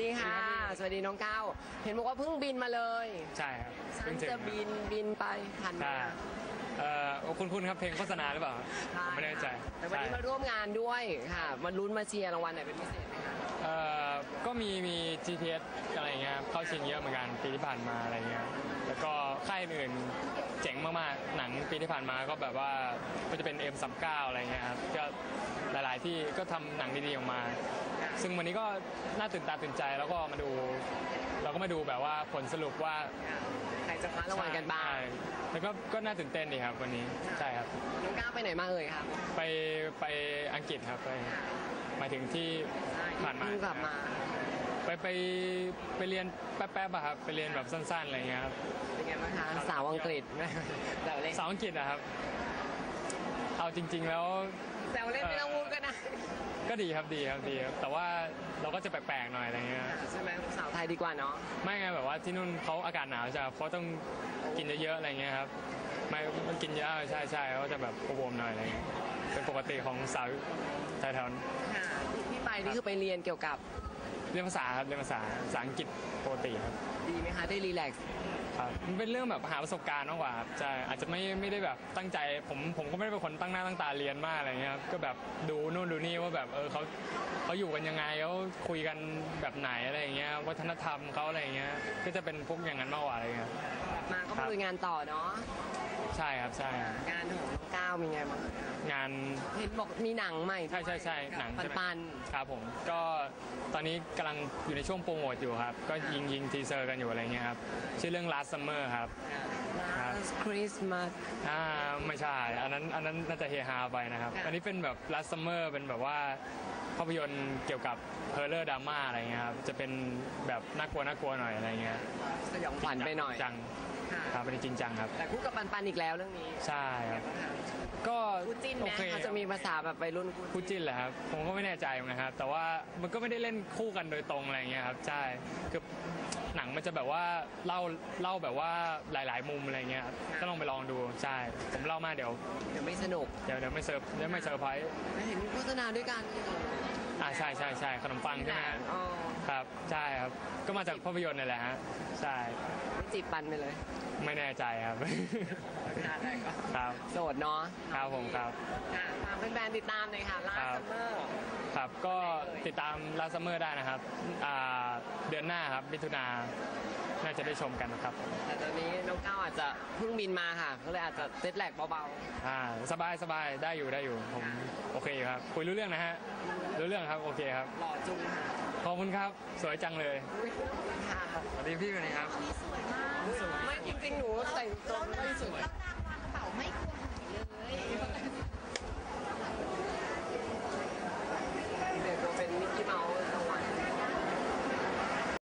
สวัสดีค่ะ สวัสดีน้องก้าวเห็นบอกว่าเพิ่งบินมาเลยใช่ครับฉัเพิ่นงถึงจะบินบินไปทันไหมใช่คะเอ่อคุณคุณครับเพลงโฆษณาหรือเปล่าผมไม่แน่ใจแต่วันนี้ใช่มาร่วมงานด้วยค่ะมาลุ้นมาเชียร์รางวัลไหนเป็นพิเศษไหมคะเอ่อก็มีมี GTS อะไรเงี้ยครับเข้าชิงเยอะเหมือนกันปีที่ผ่านมาอะไรเงี้ยแล้วก็ค่ายอื่นเจ๋งมากๆหนังปีที่ผ่านมาก็แบบว่าก็จะเป็น M39 อะไรเงี้ยครับก็หลายๆ ที่ก็ทำหนังดีๆออกมา ซึ่งวันนี้ก็น่าตื่นตาตื่นใจแล้วก็มาดู เราก็มาดูแบบว่าผลสรุปว่าใครจะคว้ารางวัลกันบ้างใช่แล้วก็ก็น่าตื่นเต้นดีครับวันนี้ใช่ครับน้องก้าวไปไหนมาเอ่ยครับ ไปไปอังกฤษครับไปหมายถึงที่ผ่านมาเพิ่งกลับมาไปไปไปเรียนแป๊บๆอะครับไปเรียนแบบสั้นๆอะไรเงี้ยครับเป็นไงบ้างคะสาวอังกฤษแซวเล่นสาวอังกฤษนะครับ เอาจริง ๆแล้ว ดีครับดีครับดีครับแต่ว่าเราก็จะแปลกๆหน่อยอะไรเงี้ยใช่ไหมสาวไทยดีกว่าเนาะไม่ไงแบบว่าที่นู่นเขาอากาศหนาวจะเขาต้องกินเยอะๆอะไรเงี้ยครับ ไม่มันกินเยอะใช่ใช่เขาจะแบบบวมๆหน่อยอะไรเงี้ยเป็นปกติของสาวแถวๆนั้นค่ะที่ไปนี่คือไปเรียนเกี่ยวกับเรียนภาษาครับเรียนภาษาภาษาอังกฤษปกติครับดีไหมคะได้รีแลกซ์ครับมันเป็นเรื่องแบบหาประสบการณ์มากกว่าครับใช่อาจจะไม่ไม่ได้แบบตั้งใจ ผมผมก็ไม่ได้เป็นคนตั้งหน้าตั้งตาเรียนมากอะไรเงี้ยครับก็แบบดูนู่นดูนี่ว่าแบบเออเขาเขาอยู่กันยังไงเขาคุยกันแบบไหนอะไรอย่างเงี้ยวัฒนธรรมเขาอะไรอย่างเงี้ยก็จะเป็นพวกอย่างนั้นมากกว่าอะไรเงี้ยกลับ มาก็ครับมาลุยงานต่อเนาะใช่ครับใช่ครับงานของน้องก้าวมีไงบ้างงาน เห็นบอกมีหนังใหม่ด้วยใช่ใช่ใช่หนังปัใช่นไหม ปัน ครับผมก็ตอนนี้กำลังอยู่ในช่วงโปรโมทอยู่ครับ ก็ยิงยิงทีเซอร์กันอยู่อะไรเงี้ยครับ ชื่อเรื่อง Last Summer ครับ ครับคริสต์มาสอ่าไม่ใช่ อันนั้นอันนั้นน่าจะเฮฮาไปนะครับ ค่ะอันนี้เป็นแบบ last summer เป็นแบบว่าภาพยนตร์เกี่ยวกับเฮอร์เรอร์ดราม่าอะไรเงี้ยครับ จะเป็นแบบน่ากลัวน่ากลัวหน่อยอะไรเงี้ยสยองขวัญไปหน่อย จัง ค่ะครับเป็นจริงจังครับ แต่คู่กับปันปันอีกแล้วเรื่องนี้ ใช่ครับ ก็คู่จิ้นโอไหมเคเขาจะมีภาษาแบบวัยรุ่นคู่คู่จิ้นแหละครับ ผมก็ไม่แน่ใจเหมือนกันครับ แต่ว่ามันก็ไม่ได้เล่นคู่กันโดยตรงอะไรเงี้ยครับ ใช่ คือหนังมันจะแบบว่าเล่าเล่าแบบว่าหลาย ๆ มุมอะไรเงี้ยครับก็ลองไปลองดู ใช่ ผมเล่ามากเดี๋ยว เดี๋ยวไม่สนุก เดี๋ยวเดี๋ยวไม่เซอร์เดี๋ยวไม่เซอร์ไพรส์เห็นมีโฆษณาด้วยกันอ่า ใช่ใช่ใช่ขนมปังใช่ไหมฮะอ๋อครับใช่ครับก็มาจากภาพยนตร์นี่แหละฮะใช่ไม่จีบปันไปเลยไม่แน่ใจครับได้ก็ครับโสดเนาะครับผมครับ ค่ะฝากแฟนๆติดตามหน่อยค่ะล่าครับ ซัมเมอร์ ครับก็ติดตามลาซัมเมอร์ได้นะครับอ่าเดือนหน้าครับมิถุนาน่าจะได้ชมกันนะครับ แต่ตอนนี้น้องก้าวอาจจะเพิ่งบินมาค่ะก็เลยอาจจะเซตแลกเบาอ่าสบายสบายได้อยู่ได้อยู่ผมโอเคอยู่ครับ คุยรู้เรื่องนะฮะรู้เรื่องครับโอเคครับๆหล่อจุงค่ะขอบคุณครับสวยจังเลยอุ๊ยค่ะสวัสดีพี่วันนี้ครับวันนี้สวยมากไม่จริงๆหนูแต่งตัวไม่สวยแล้วนางวางกระเป๋าไม่ควง